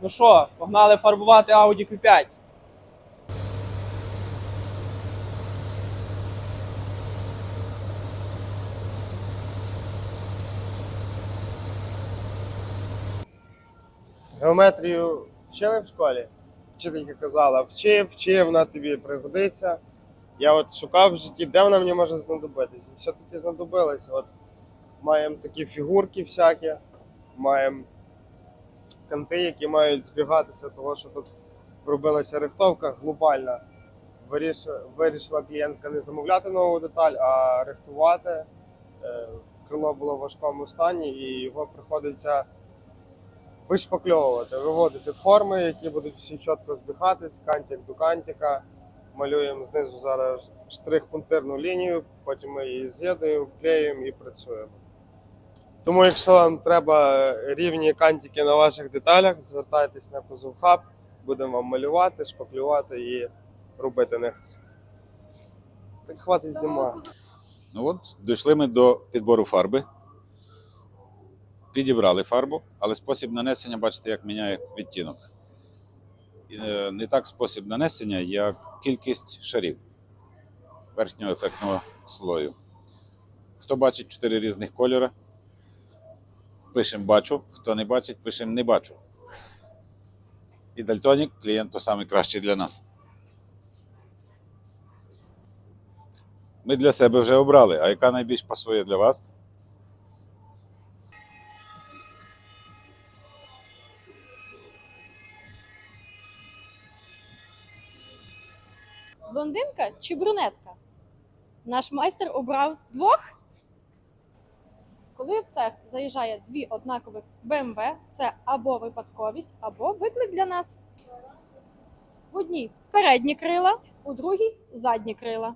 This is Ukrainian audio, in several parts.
Ну що, погнали фарбувати Audi Q5. Геометрію вчили в школі? Вчителька казала, вчи, вчи, вона тобі пригодиться. Я от шукав в житті, де вона мені може знадобитись. І все-таки знадобилася. От маємо такі фігурки всякі, маємо канти, які мають збігатися, того, що тут робилася рихтовка глобальна. Вирішила, клієнтка не замовляти нову деталь, а рихтувати. Е, Крило було в важкому стані, і його приходиться вишпакльовувати, виводити форми, які будуть всі чітко збігатись, кантик до кантика. Малюємо знизу зараз штрих-пунктирну лінію, потім ми її з'єднуємо, вклеюємо і працюємо. Тому, якщо вам треба рівні кантики на ваших деталях, звертайтесь на Кузов Хаб, будемо вам малювати, шпаклювати і робити них. Так хватить зима. Ну от, дійшли ми до підбору фарби. Підібрали фарбу, але спосіб нанесення, бачите, як міняє відтінок. Е, Не так спосіб нанесення, як кількість шарів верхнього ефектного слою. Хто бачить чотири різних кольори, пишемо бачу. Хто не бачить, пишемо не бачу. І дальтонік клієнт то саме кращий для нас. Ми для себе вже обрали, а яка найбільш пасує для вас? Блондинка чи брюнетка? Наш майстер обрав двох. Коли в цех заїжджає дві однакових BMW, це або випадковість, або виклик для нас. В одній передні крила, у другій задні крила.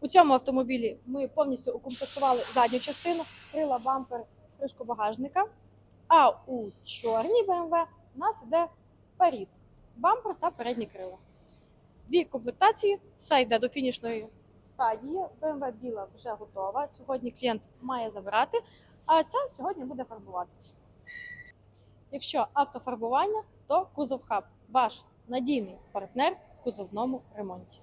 У цьому автомобілі ми повністю укомплектували задню частину, крила, бампер, кришку багажника. А у чорній BMW у нас йде парід, бампер та передні крила. Дві комплектації, все йде до фінішної стадії. BMW біла вже готова. Сьогодні клієнт має забирати, а ця сьогодні буде фарбуватися. Якщо автофарбування, то Кузов Хаб ваш надійний партнер в кузовному ремонті.